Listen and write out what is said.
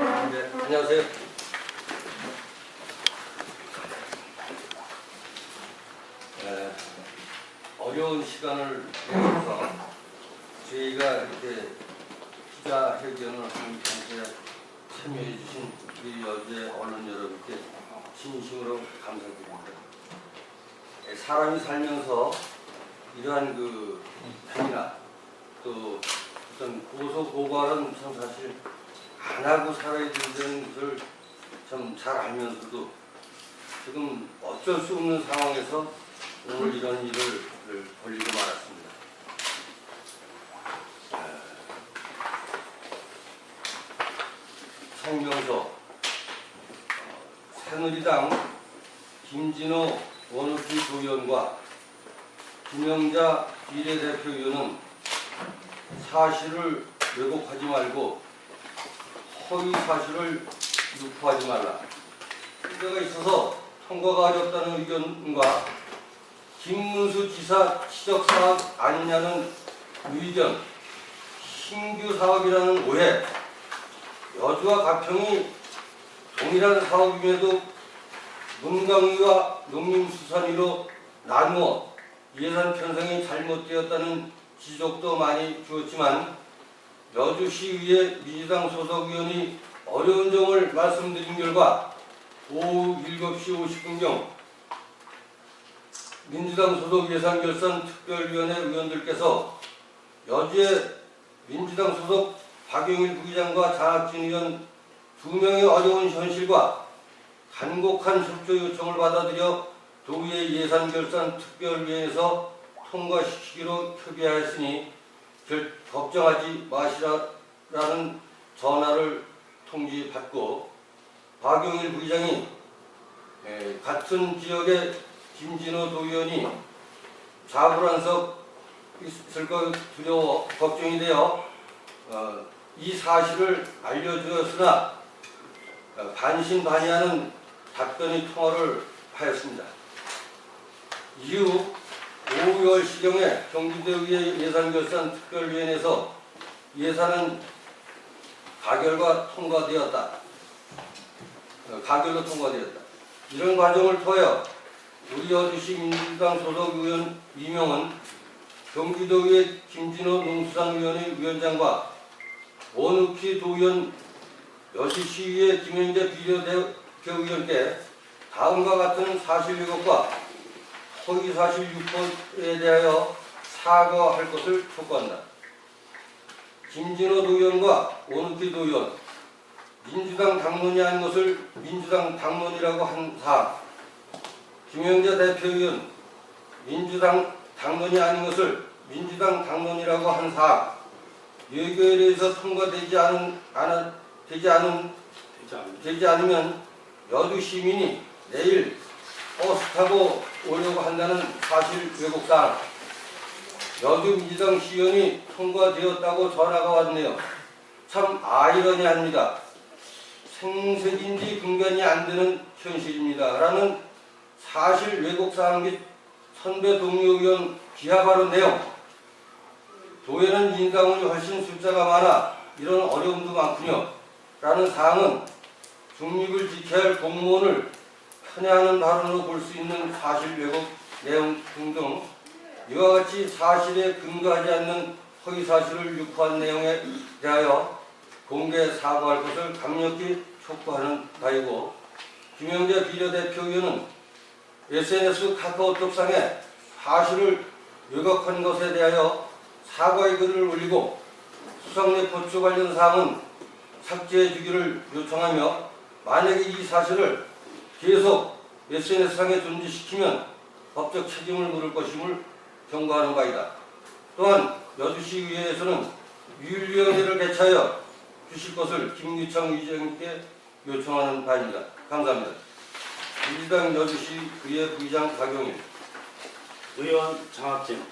네, 안녕하세요. 에, 어려운 시간을 내서 저희가 이렇게 기자회견을 하는 것에 참여해 주신 우리 여제 언론 여러분께 진심으로 감사드립니다. 에, 사람이 살면서 이러한 그 행위나 또 어떤 고소 고발은 참 사실 안 하고 살아야 된다는 것을 참 잘 알면서도 지금 어쩔 수 없는 상황에서 오늘 이런 일을 벌리고 말았습니다. 에, 성명서 어, 새누리당 김진호 원우기 도의원과 김영자 비례대표위원은 사실을 왜곡하지 말고 허위 사실을 유포하지 말라. 문제가 있어서 통과가 어렵다는 의견과 김문수 지사 지적 사업 아니냐는 의견, 신규 사업이라는 오해, 여주와 가평이 동일한 사업임에도 문광위와 농림수산위로 나누어 예산 편성이 잘못되었다는 지적도 많이 주었지만 여주시의회 민주당 소속 의원이 어려운 점을 말씀드린 결과 오후 7시 50분경 민주당 소속 예산결산 특별위원회 의원들께서 여주의 민주당 소속 박용일 부기장과 장학진 의원 두 명의 어려운 현실과 간곡한 협조 요청을 받아들여 도의회 예산결산 특별위원회에서 통과시키기로 협의하였으니 결, 걱정하지 마시라라는 전화를 통지받고 박용일 부기장이 에, 같은 지역의 김진호 도의원이 자불안석 있을 것 두려워 걱정이 되어 어, 이 사실을 알려주었으나 어, 반신반의하는 답변의 통화를 하였습니다. 이후 오후 10시경에 경기도의회 예산결산 특별위원회에서 예산은 가결과 통과되었다. 어, 가결로 통과되었다. 이런 과정을 통하여 우리 여주시 민주당 소속 의원 이명은 경기도의회 김진호 농수산위원회 위원장과 원우키 도의원 여주시의회 김영재 비례대표 의원께 다음과 같은 사실 왜곡과 허위 사실 유포에 대하여 사과할 것을 촉구한다. 김진호 도의원과 원우키 도의원 민주당 당론이 아닌 것을 민주당 당론이라고 한 사람 김영재 대표의원 민주당 당론이 아닌 것을 민주당 당론이라고 한 사람 예교에 대해서 통과되지 않은, 않아, 되지 않은 되지 않으면 여주 시민이 내일 버스 타고 오려고 한다는 사실 왜곡상 여주 민주당 시의원이 통과되었다고 전화가 왔네요. 참 아이러니합니다. 생색인지 분간이 안 되는 현실입니다. 라는 사실 왜곡사항 및 선배 동료 의원 기하 발언 내용 도에는 인강원이 훨씬 숫자가 많아 이런 어려움도 많군요. 라는 사항은 중립을 지켜야 할 공무원을 편애하는 발언으로 볼 수 있는 사실 왜곡 내용 등등 이와 같이 사실에 근거하지 않는 허위 사실을 유포한 내용에 대하여 공개 사과할 것을 강력히 촉구하는 바이고 김영재 비례대표위원은 SNS 카카오톡상에 사실을 왜곡한 것에 대하여 사과의 글을 올리고 수상내 포추 관련 사항은 삭제해 주기를 요청하며 만약에 이 사실을 계속 SNS상에 존재시키면 법적 책임을 물을 것임을 경고하는 바이다. 또한 여주시의회에서는 유일위원회를 개최하여 주실 것을 김유창 의장님께 요청하는 바입니다. 감사합니다. 민주당 여주시 의회 부의장 박용일 의원 장학진